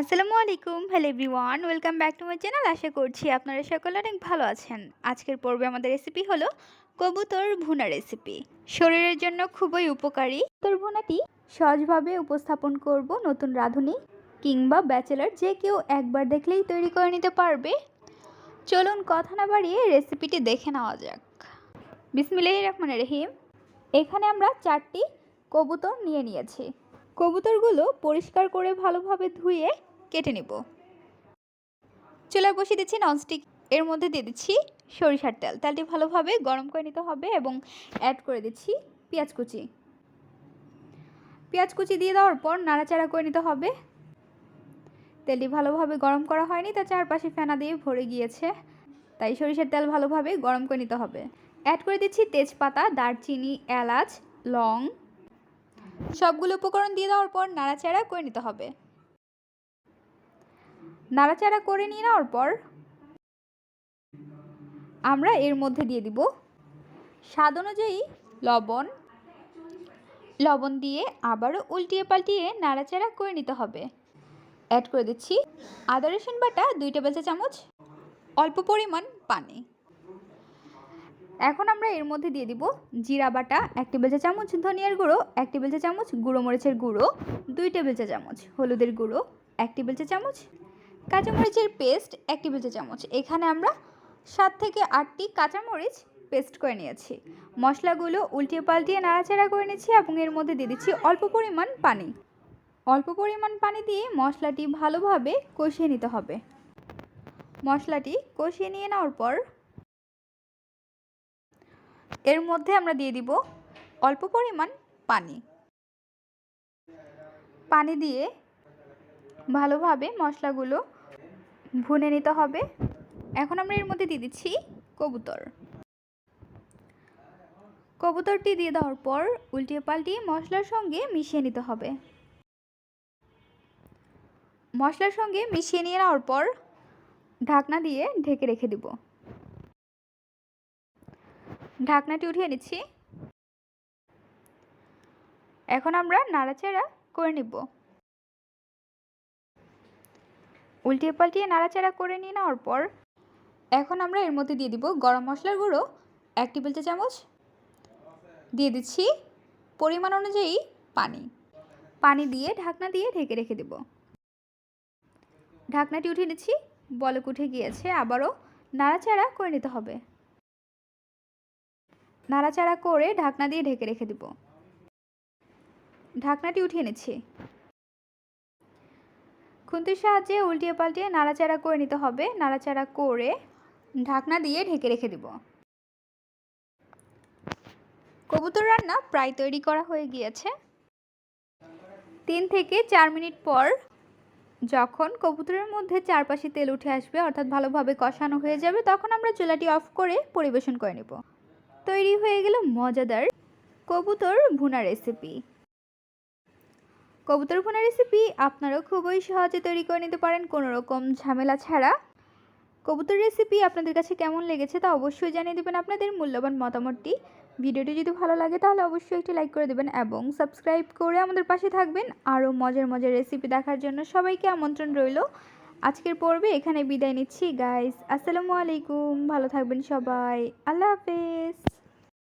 আসসালামু আলাইকুম। Hello everyone welcome back to my channel আশা করছি আপনারা সকলে অনেক ভালো আছেন। আজকের পর্বে আমাদের রেসিপি হলো কবুতর ভুনা রেসিপি শরীরের জন্য খুবই উপকারী। কবুতর ভুনাটি সহজভাবে উপস্থাপন করব নতুন রাঁধুনি কিংবা ব্যাচেলার যে কেউ একবার দেখলেই তৈরি করে নিতে পারবে। চলুন কথা না বাড়িয়ে রেসিপিটি দেখে নেওয়া যাক। বিসমিল্লাহ রহমান রহিম। এখানে আমরা চারটি কবুতর নিয়ে নিয়েছি। কবুতরগুলো পরিষ্কার করে ভালোভাবে ধুয়ে কেটে নেব। চুলায় বসিয়ে দিচ্ছি ননস্টিক এর মধ্যে দিয়ে দিচ্ছি সরিষার তেল। তেলটি ভালোভাবে গরম করে নিতে হবে এবং অ্যাড করে দিচ্ছি পেঁয়াজ কুচি। পেঁয়াজ কুচি দিয়ে দেওয়ার পর নাড়াচাড়া করে নিতে হবে। তেলটি ভালোভাবে গরম করা হয়নি, তা চারপাশে ফেনা দিয়ে ভরে গিয়েছে। তাই সরিষার তেল ভালোভাবে গরম করে নিতে হবে। অ্যাড করে দিচ্ছি তেজপাতা, দারচিনি, এলাচ, লং। সবগুলো উপকরণ দিয়ে দেওয়ার পর নাড়াচাড়া করে নিতে হবে। নাড়াচাড়া করে নিয়ে নেওয়ার পর আমরা এর মধ্যে দিয়ে দিব স্বাদ অনুযায়ী লবণ। লবণ দিয়ে আবারও উল্টিয়ে পাল্টিয়ে নাড়াচাড়া করে নিতে হবে। অ্যাড করে দিচ্ছি আদা, রসুন বাটা, দুই টেবিল চা চামচ, অল্প পরিমাণ পানি। এখন আমরা এর মধ্যে দিয়ে দিব জিরা বাটা, এক টেবিল চা চামচ ধনিয়ার গুঁড়ো, এক টেবিল চা চামচ গুঁড়ো মরিচের গুঁড়ো, দুই টেবিল চা চামচ হলুদের গুঁড়ো, এক টেবিল চা চামচ কাঁচামরিচের পেস্ট এক টেবিল চামচ। এখানে আমরা সাত থেকে আটটি কাঁচামরিচ পেস্ট করে নিয়েছি। মশলাগুলো উল্টিয়ে পাল্টিয়ে নাড়াচাড়া করে নিচ্ছি এবং এর মধ্যে দিয়ে দিচ্ছি অল্প পরিমাণ পানি। অল্প পরিমাণ পানি দিয়ে মশলাটি ভালোভাবে কষিয়ে নিতে হবে। মশলাটি কষিয়ে নিয়ে নেওয়ার পর এর মধ্যে আমরা দিয়ে দিব অল্প পরিমাণ পানি। পানি দিয়ে ভালোভাবে মশলাগুলো ভুনে নিতে হবে। এখন আমরা এর মধ্যে দিয়ে দিচ্ছি কবুতর। কবুতরটি দিয়ে দেওয়ার পর উল্টিয়ে পাল্টিয়ে মশলার সঙ্গে মিশিয়ে নিতে হবে। মশলার সঙ্গে মিশিয়ে নিয়ে নেওয়ার পর ঢাকনা দিয়ে ঢেকে রেখে দিব। ঢাকনাটি উঠিয়ে নিচ্ছি। এখন আমরা নাড়াচাড়া করে নিব। উল্টিয়ে পাল্টিয়ে নাড়াচাড়া করে নিয়ে নেওয়ার পর এখন আমরা এর মধ্যে দিয়ে দিব গরম মশলার গুঁড়ো, এক টেবিল চা চামচ। দিয়ে দিচ্ছি পরিমাণ অনুযায়ী পানি। পানি দিয়ে ঢাকনা দিয়ে ঢেকে রেখে দেব। ঢাকনাটি উঠিয়ে নিচ্ছি, বলক উঠে গিয়েছে, আবারও নাড়াচাড়া করে নিতে হবে। নাড়াচাড়া করে ঢাকনা দিয়ে ঢেকে রেখে দেব। ঢাকনাটি উঠিয়ে নিচ্ছি। খুন্তির সাহায্যে উল্টিয়ে পাল্টিয়ে নাড়াচাড়া করে নিতে হবে। নাড়াচাড়া করে ঢাকনা দিয়ে ঢেকে রেখে দেব। কবুতর রান্না প্রায় তৈরি করা হয়ে গিয়েছে। তিন থেকে চার মিনিট পর যখন কবুতরের মধ্যে চারপাশে তেল উঠে আসবে, অর্থাৎ ভালোভাবে কষানো হয়ে যাবে, তখন আমরা চুলাটি অফ করে পরিবেশন করে নেব। তৈরি হয়ে গেল মজাদার কবুতর ভুনা রেসিপি কবুতর ভুনা রেসিপি আপনারাও খুবই সহজে তৈরি করে নিতে পারেন, কোনো রকম ঝামেলা ছাড়া। কবুতর রেসিপি আপনাদের কাছে কেমন লেগেছে তা অবশ্যই জানিয়ে দেবেন আপনাদের মূল্যবান মতামতটি। ভিডিওটি যদি ভালো লাগে তাহলে অবশ্যই একটি লাইক করে দেবেন এবং সাবস্ক্রাইব করে আমাদের পাশে থাকবেন। আরও মজার মজার রেসিপি দেখার জন্য সবাইকে আমন্ত্রণ রইল। আজকের পর্বে এখানে বিদায় নিচ্ছি। গাইস আসসালামু আলাইকুম। ভালো থাকবেন সবাই। আল্লাহ হাফেজ।